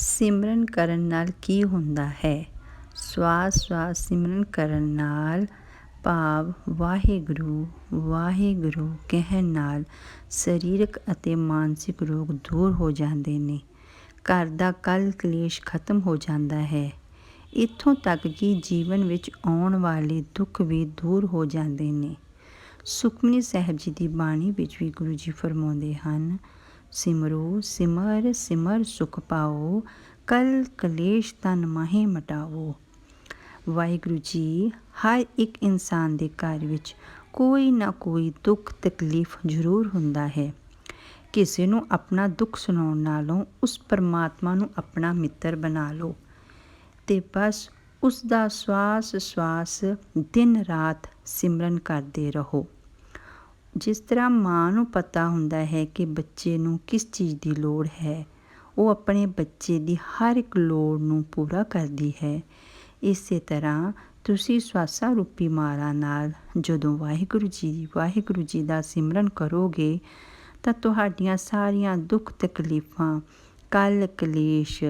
ਸਿਮਰਨ ਕਰਨ ਨਾਲ ਕੀ ਹੁੰਦਾ ਹੈ? ਸਵਾਸ ਸਵਾਸ ਸਿਮਰਨ ਕਰਨ ਨਾਲ ਭਾਵ ਵਾਹਿਗੁਰੂ ਵਾਹਿਗੁਰੂ ਕਹਿਣ ਨਾਲ ਸਰੀਰਕ ਅਤੇ ਮਾਨਸਿਕ ਰੋਗ ਦੂਰ ਹੋ ਜਾਂਦੇ ਨੇ। ਘਰ ਦਾ ਕਲ ਕਲੇਸ਼ ਖਤਮ ਹੋ ਜਾਂਦਾ ਹੈ। ਇੱਥੋਂ ਤੱਕ ਕਿ ਜੀਵਨ ਵਿੱਚ ਆਉਣ ਵਾਲੇ ਦੁੱਖ ਵੀ ਦੂਰ ਹੋ ਜਾਂਦੇ ਨੇ। ਸੁਖਮਨੀ ਸਾਹਿਬ ਜੀ ਦੀ ਬਾਣੀ ਵਿੱਚ ਵੀ ਗੁਰੂ ਜੀ ਫਰਮਾਉਂਦੇ ਹਨ ਸਿਮਰੋ, ਸਿਮਰ ਸਿਮਰ ਸੁਖ ਪਾਓ, ਕਲ ਕਲੇਸ਼ ਤਨ ਮਾਹੇ ਮਟਾਵੋ ਵਾਹਿਗੁਰੂ ਜੀ, ਹਰ ਇੱਕ ਇਨਸਾਨ ਦੇ ਘਰ ਵਿੱਚ ਕੋਈ ਨਾ ਕੋਈ ਦੁੱਖ ਤਕਲੀਫ ਜ਼ਰੂਰ ਹੁੰਦਾ ਹੈ। ਕਿਸੇ ਨੂੰ ਆਪਣਾ ਦੁੱਖ ਸੁਣਾਉਣ ਨਾਲੋਂ ਉਸ ਪਰਮਾਤਮਾ ਨੂੰ ਆਪਣਾ ਮਿੱਤਰ ਬਣਾ ਲਓ ਤੇ ਬਸ ਉਸ ਦਾ ਸਵਾਸ ਸਵਾਸ ਦਿਨ ਰਾਤ ਸਿਮਰਨ ਕਰਦੇ ਰਹੋ। ਜਿਸ ਤਰ੍ਹਾਂ ਮਾਂ ਨੂੰ ਪਤਾ ਹੁੰਦਾ ਹੈ ਕਿ ਬੱਚੇ ਨੂੰ ਕਿਸ ਚੀਜ਼ ਦੀ ਲੋੜ ਹੈ, ਉਹ ਆਪਣੇ ਬੱਚੇ ਦੀ ਹਰ ਇੱਕ ਲੋੜ ਨੂੰ ਪੂਰਾ ਕਰਦੀ ਹੈ। ਇਸੇ ਤਰ੍ਹਾਂ ਤੁਸੀਂ ਸਵਾਸਾ ਰੂਪੀ ਮਾਰਾ ਨਾਲ ਜਦੋਂ ਵਾਹਿਗੁਰੂ ਜੀ ਵਾਹਿਗੁਰੂ ਜੀ ਦਾ ਸਿਮਰਨ ਕਰੋਗੇ, ਤਾਂ ਤੁਹਾਡੀਆਂ ਸਾਰੀਆਂ ਦੁੱਖ ਤਕਲੀਫਾਂ ਕਲ ਕਲੇਸ਼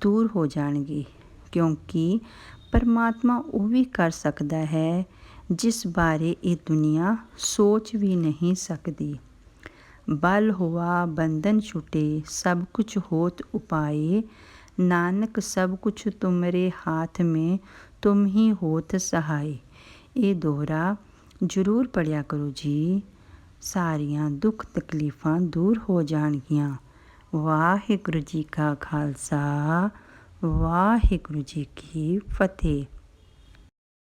ਦੂਰ ਹੋ ਜਾਣਗੇ, ਕਿਉਂਕਿ ਪਰਮਾਤਮਾ ਉਹ ਵੀ ਕਰ ਸਕਦਾ ਹੈ ਜਿਸ ਬਾਰੇ ਇਹ ਦੁਨੀਆ ਸੋਚ ਵੀ ਨਹੀਂ ਸਕਦੀ। ਬਲ ਹੁਆ, ਬੰਧਨ ਛੁਟੇ, ਸਭ ਕੁਝ ਹੋਤ ਉਪਾਏ। ਨਾਨਕ, ਸਭ ਕੁਝ ਤੁਮਰੇ ਹਾਥ ਮੇ, ਤੁਮ ਹੀ ਹੋਤ ਸਹਾਈ ਇਹ ਦੋਹਰਾ ਜ਼ਰੂਰ ਪੜਿਆ ਕਰੋ ਜੀ। ਸਾਰੀਆਂ ਦੁੱਖ ਤਕਲੀਫਾਂ ਦੂਰ ਹੋ ਜਾਣਗੀਆਂ। ਵਾਹਿਗੁਰੂ ਜੀ ਕਾ ਖਾਲਸਾ, ਵਾਹਿਗੁਰੂ ਜੀ ਕੀ ਫਤਿਹ।